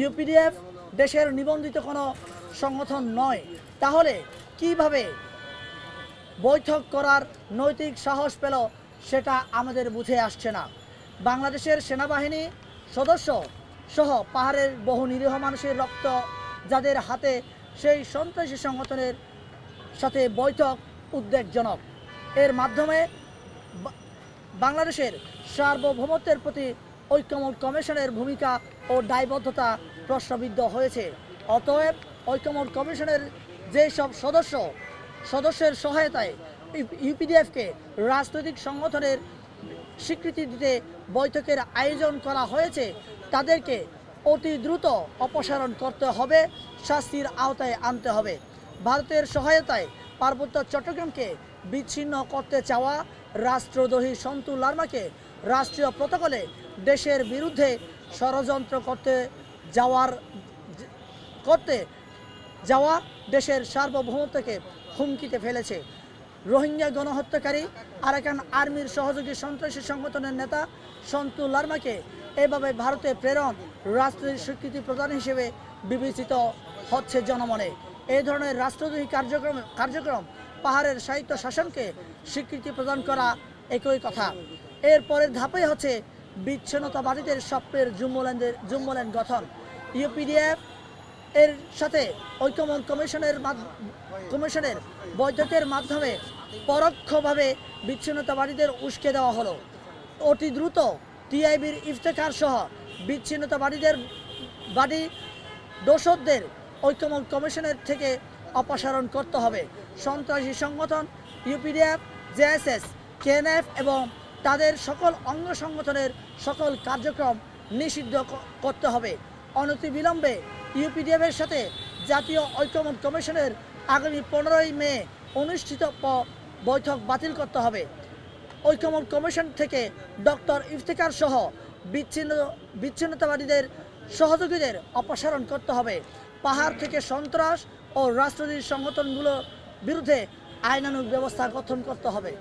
UPDF দেশের নিবন্ধিত কোনো সংগঠন নয়। তাহলে কীভাবে বৈঠক করার নৈতিক সাহস পেল সেটা আমাদের বুঝে আসছে না। বাংলাদেশের সেনাবাহিনী সদস্য সহ পাহাড়ের বহু নিরীহ মানুষের রক্ত যাদের হাতে সেই সন্ত্রাসী সংগঠনের সাথে বৈঠক উদ্বেগজনক। এর মাধ্যমে বাংলাদেশের সার্বভৌমত্বের প্রতি ঐক্যমত কমিশনের ভূমিকা ও দায়বদ্ধতা প্রশ্নবিদ্ধ হয়েছে। অতএব ঐক্যমত কমিশনের যেসব সদস্য, সদস্যের সহায়তায় ইউপিডিএফকে রাজনৈতিক সংগঠনের স্বীকৃতি দিতে বৈঠকের আয়োজন করা হয়েছে, তাদেরকে অতি দ্রুত অপসারণ করতে হবে, শাস্তির আওতায় আনতে হবে। ভারতের সহায়তায় পার্বত্য চট্টগ্রামকে বিচ্ছিন্ন করতে চাওয়া রাষ্ট্রদ্রোহী সন্তু লার্মাকে রাষ্ট্রীয় প্রটোকলে দেশের বিরুদ্ধে ষড়যন্ত্র করতে যাওয়ার, করতে যাওয়া দেশের সার্বভৌমত্বকে হুমকিতে ফেলেছে। রোহিঙ্গা গণহত্যাকারী আরাকান আর্মির সহযোগী সন্ত্রাসী সংগঠনের নেতা সন্তু লার্মাকে এভাবে ভারতে প্রেরণ রাষ্ট্রের স্বীকৃতি প্রদান হিসেবে বিবেচিত হচ্ছে জনমনে। এই ধরনের রাষ্ট্রদ্রোহী কার্যক্রম কার্যক্রম পাহাড়ের সাহিত্য শাসনকে স্বীকৃতি প্রদান করা একই কথা। এর পরের ধাপে হচ্ছে বিচ্ছিন্নতাবাদীদের স্বপ্নের জুম্বল্যান্ডের জুম্বল্যান্ড গঠন। ইউপিডিএফ এর সাথে ঐক্যমন কমিশনের কমিশনের বৈঠকের মাধ্যমে পরোক্ষভাবে বিচ্ছিন্নতাবাদীদের উস্কে দেওয়া হলো। অতি দ্রুত টিআইবির ইফতেখার সহ বিচ্ছিন্নতাবাদীদের বাড়ি দোষদের ঐক্যমত কমিশনের থেকে অপসারণ করতে হবে। সন্ত্রাসী সংগঠন ইউপিডিএফ, জেএসএস কেএনএফ এবং তাদের সকল অঙ্গ সংগঠনের সকল কার্যক্রম নিষিদ্ধ করতে হবে। অনতিবিলম্বে ইউপিডিএফের সাথে জাতীয় ঐক্যমত কমিশনের আগামী পনেরোই মে অনুষ্ঠিত বৈঠক বাতিল করতে হবে। ঐক্যমত কমিশন থেকে ডক্টর ইফতিকার সহ বিচ্ছিন্ন, বিচ্ছিন্নতাবাদীদের সহযোগীদের অপসারণ করতে হবে। পাহাড় থেকে সন্ত্রাস ও রাষ্ট্রদ্রোহী সংগঠনগুলোর বিরুদ্ধে আইনানুগ ব্যবস্থা গঠন করতে হবে।